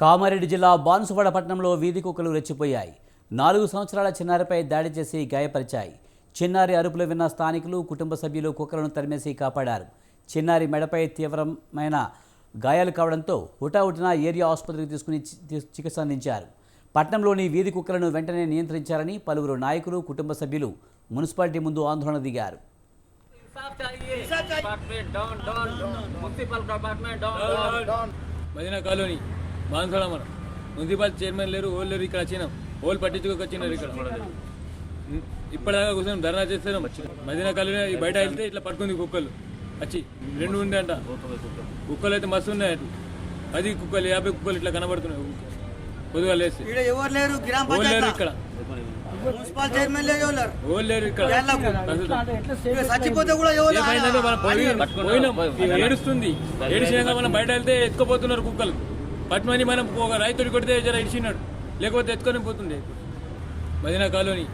కామారెడ్డి జిల్లా బాన్సువాడ పట్టణంలో వీధి కుక్కలు రెచ్చిపోయాయి. నాలుగు సంవత్సరాల చిన్నారిపై దాడి చేసి గాయపరిచాయి. చిన్నారి అరుపులు విన్న స్థానికులు కుటుంబ సభ్యులు కుక్కలను తరిమేసి కాపాడారు. చిన్నారి మెడపై తీవ్రమైన గాయాలు కావడంతో హుటాహుటిన ఏరియా ఆసుపత్రికి తీసుకుని చికిత్స అందించారు. పట్టణంలోని వీధి కుక్కలను వెంటనే నియంత్రించారని పలువురు నాయకులు కుటుంబ సభ్యులు మున్సిపాలిటీ ముందు ఆందోళన దిగారు. మదీనా కాలనీ. బాన్సోళ మనం మున్సిపల్ చైర్మన్ లేరు ఓళ్ళు లేరు ఇక్కడ వచ్చినాం. ఓళ్ళు పట్టించుకోక వచ్చినారు ఇక్కడ. ఇప్పటిదాకా కూర్చొని ధర్నా చేస్తున్నాం. మదీనా కాలనీ ఈ బయట వెళ్తే ఇట్లా పట్టుకుంది కుక్కలు. వచ్చి రెండు ఉంది అంట కుక్కలు అయితే మస్తు ఉన్నాయి అటు. పది కుక్కలు యాభై కుక్కలు ఇట్లా కనబడుతున్నాయి పొద్దుగా ఇక్కడ ఎవరు లేరు? ఇక్కడ. మున్సిపల్ చైర్మన్ లేరు చచ్చిపోతే కూడా ఏడుస్తుంది. ఏడిచినాక మనం బయట వెళ్తే ఎత్తుకుపోతున్నారు కుక్కలు. పట్టుమని మనం ఒక రైతుడి కొడితే జర ఇడిచినాడు. లేకపోతే ఎత్తుకొని పోతుండే. మదీనా కాలనీ